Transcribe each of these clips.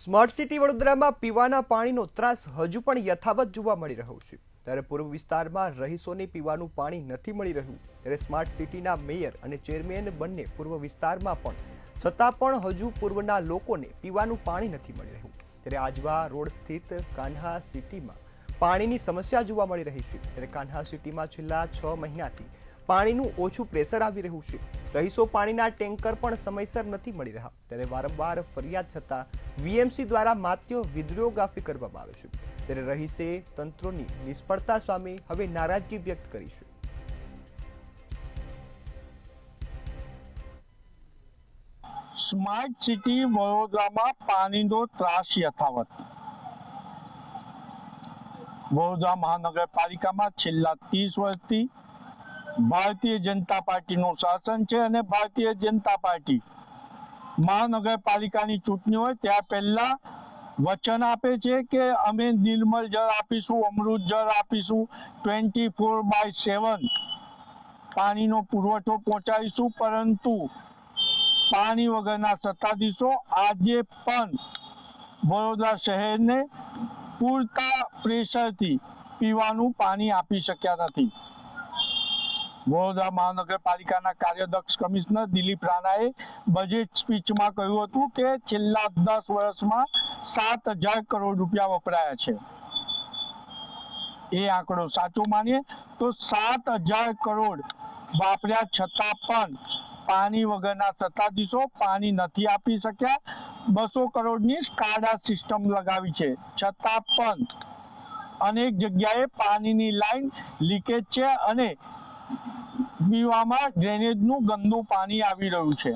Smart city વડોદરામાં પીવાના પાણીનો ત્રાસ હજુ પણ યથાવત જોવા મળી રહ્યો છે. ત્યારે પૂર્વ વિસ્તારમાં રહીશોને પીવાનું પાણી નથી મળી રહ્યું. ત્યારે સ્માર્ટ સિટીના મેયર અને ચેરમેન બંને પૂર્વ વિસ્તારમાં પણ, છતાં પણ હજુ પૂર્વના લોકોને પીવાનું પાણી નથી મળી રહ્યું. ત્યારે આજવા રોડ સ્થિત કાન્હા સિટીમાં પાણીની સમસ્યા જોવા મળી રહી છે. ત્યારે કાન્હા સિટીમાં છેલ્લા છ મહિનાથી પાણીનું ઓછું પ્રેશર આવી રહ્યું છે. રહીશો પાણીના ટેન્કર પણ સમયસર નથી મળી રહ્યા. ત્યારે વારંવાર ફરિયાદ છતાં વીએમસી દ્વારા માત્ય વિડિયોગ્રાફી કરવામાં આવે છે. ત્યારે રહીશે તંત્રોની નિષ્ફળતા સામે હવે નારાજગી વ્યક્ત કરી છે. સ્માર્ટ સિટી વડોદરામાં પાણીનો ત્રાસ યથાવત. વડોદરા મહાનગરપાલિકામાં છેલ્લા ત્રીસ વર્ષથી ભારતીય જનતા પાર્ટીનું શાસન છે અને ભારતીય જનતા પાર્ટી મહાનગરપાલિકાની ચૂંટણી હોય ત્યાં પહેલા વચન આપે છે કે અમે નિર્મલ જળ આપીશું, અમૃત જળ આપીશું, ટ્વેન્ટી ફોર બાય સેવન પાણીનો પુરવઠો પહોંચાડીશું, પરંતુ પાણી વગરના સત્તાધીશો આજે પણ વડોદરા શહેરને પૂરતા પ્રેશરથી પીવાનું પાણી આપી શક્યા નથી. વડોદરા મહાનગરપાલિકાના કાર્યદક્ષ કમિશનર દિલીપ રાણાએ બજેટ સ્પીચમાં કહ્યું હતું કે છેલ્લા દસ વર્ષમાં સાત કરોડ રૂપિયા વપરાયા છે. એ આંકડો સાચો માનીએ તો સાત કરોડ વાપર્યા છતાં પણ પાણી વગરના સત્તાધીશો પાણી નથી આપી શક્યા. બસો કરોડની સ્કાડા સિસ્ટમ લગાવી છે. છતાં પણ અનેક જગ્યાએ પાણીની લાઈન લીકેજ છે અને પીવામાં ડ્રેનેજનું ગંદુ પાણી આવી રહ્યું છે.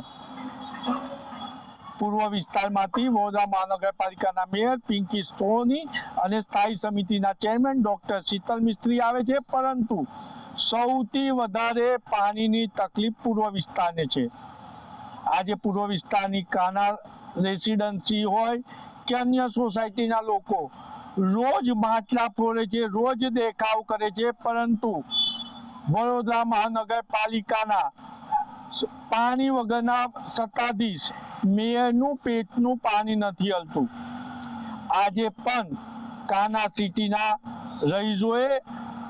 પૂર્વ વિસ્તારમાંથી વડોદરા મહાનગરપાલિકાના મેયર પિંકી સોની અને સ્થાયી સમિતિના ચેરમેન ડોક્ટર શીતલ મિસ્ત્રી આવે છે, પરંતુ સૌથી વધારે પાણીની તકલીફ પૂર્વ વિસ્તારને છે. આજે પૂર્વ વિસ્તારની કાના રેસિડન્સી હોય કે અન્ય સોસાયટીના લોકો રોજ માટલા ફોડે છે, રોજ દેખાવ કરે છે, પરંતુ વડોદરા મહાનગરપાલિકાના પાણી વગરના સત્તાધીશ મેયરનું પેટનું પાણી નથી હલતું. આજે પણ કાના સિટીના રહીશોએ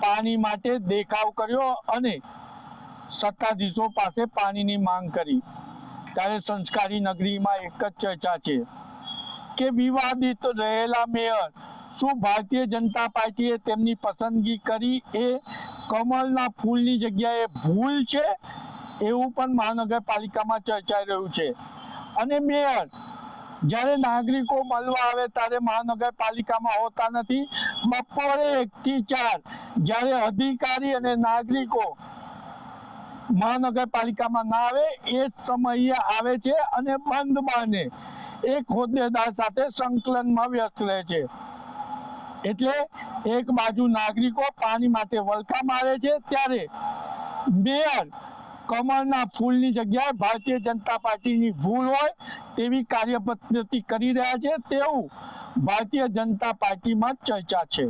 પાણી માટે દેખાવ કર્યો અને સત્તાધીશો પાસે પાણીની માંગ કરી. ત્યારે સંસ્કારી નગરીમાં એક જ ચર્ચા છે કે વિવાદિત રહેલા મેયર શું ભારતીય જનતા પાર્ટીએ તેમની પસંદગી કરી એ કમળના ફૂલની જગ્યાએ ભૂલ છે એવું પણ મહાનગરપાલિકામાં ચર્ચાઈ રહ્યું છે. અને મેયર, જ્યારે નાગરિકો મળવા આવે ત્યારે મહાનગરપાલિકામાં હોતા નથી. બપોરે એકથી ચાર, જ્યારે અધિકારી અને નાગરિકો મહાનગરપાલિકામાં ના આવે, એ સમયે આવે છે અને બંધ બાને. એક હોદ્દેદાર સાથે સંકલનમાં વ્યસ્ત રહે છે. એટલે એક બાજુ નાગરિકો પાણી માટે વલખા મારે છે, ત્યારે મેયર કમળના ફૂલની જગ્યાએ ભારતીય જનતા પાર્ટીની ભૂલ હોય તેવી કાર્ય પદ્ધતિ કરી રહ્યા છે, તેવું ભારતીય જનતા પાર્ટીમાં ચર્ચા છે.